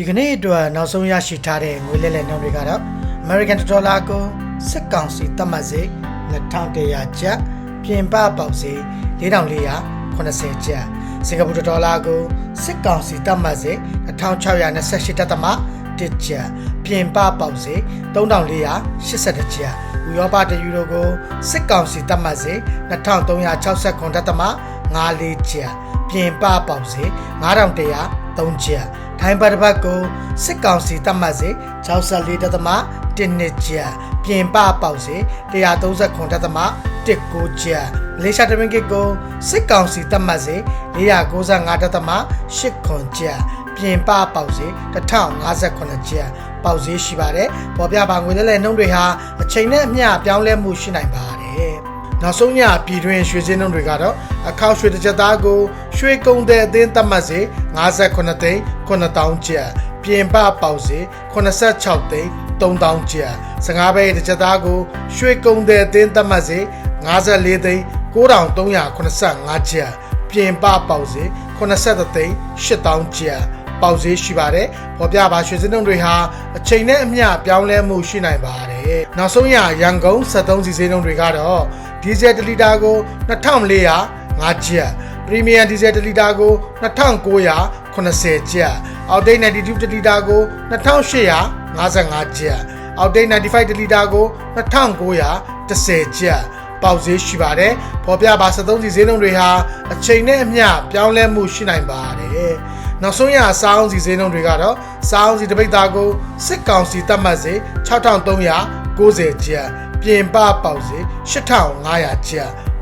ဒီကနေ့အတွက်နောက်ဆုံးရရှိထားတဲ့ငွေလဲလှယ်နှုန်းတွေကတော့ American Dollar ကိုစစ်ကောင်စီသတ်မှတ်စေ2100ကျပ်ပြင်ပပေါက်စေ4480ကျပ်စင်ကာပူဒေါ်လာကိုစစ်ကောင်စီသတ်မှတ်စေ1628တက်သမ1ကျပ်ပြင်ပပေါက်စေ3482ကျပ်ဥရောပတယူရိုကိုစစ်ကောင်စီသတ်မှတ်စေ2369တက်သမ54ကျပ်ပြင်ပပေါက်စေ 9103ကျပ်ထိုင်းဘတ်တစ်ပတ်ကိုစစ်ကောင်စီတတ်မှတ်စေ64တသမ1နှစ်ကျပ်ပြင်ပပေါက်စေ139တသမ19ကျပ်လေရှာတမင်ကစ်ကိုစစ်ကောင်စီတတ်မှတ်စေ495တသမ8ခွန်ကျပ်ပြင်ပပေါက်စေ1058ကျပ်ပေါက်ဈေးရှိပါတယ်ပေါ်ပြပါငွေလဲလဲနှုန်းတွေဟာအချိန်နဲ့အမျှပြောင်းလဲမှုရှိနိုင်ပါတယ်နောက်ဆုံးညပြည်တွင်းရွှေစင်းနှုန်းတွေကတော့အခောက်ရွှေတစ်ကြက်သားကို ရွှေကုံတဲ့အသင်းသတ်မှတ်စေ58သိန်း9000ကျပ်ပြင်ပပေါက်စေ86သိန်း3000ကျပ်15ဘဲတစ်ကြက်သားကိုရွှေကုံတဲ့အသင်းသတ်မှတ်စေ54သိန်း9385ကျပ်ပြင်ပပေါက်စေ83သိန်း8000ကျပ်ပေါက်ဈေးရှိပါတယ်။ပေါ်ပြပါရွှေစင်းနှုန်းတွေဟာအချိန်နဲ့အမျှပြောင်းလဲမှုရှိနိုင်ပါတယ်။နောက်ဆုံးရရန်ကုန်73စီစင်းနှုန်းတွေကတော့ဒီဇယ်1လီတာကို2405ကျပ် ပရီမီယံဒီဇယ်1လီတာကို2980ကျပ်အောက်တိတ်92တလီတာကို2855ကျပ်အောက်တိတ်95တလီတာကို2910ကျပ်ပေါက်ဈေးရှိပါတယ်။ပေါ်ပြပါ73စီဈေးနှုန်းတွေဟာအချိန်နဲ့အမျှပြောင်းလဲမှုရှိနိုင်ပါတယ်။နောက်ဆုံးရစောင်းစီဈေးနှုန်းတွေကတော့စောင်းစီတစ်ပိတ်သားကိုစစ်ကောင်စီတတ်မှတ်စေ6390ကျပ်ပြင်ပပေါက်ဈေး8500ကျပ်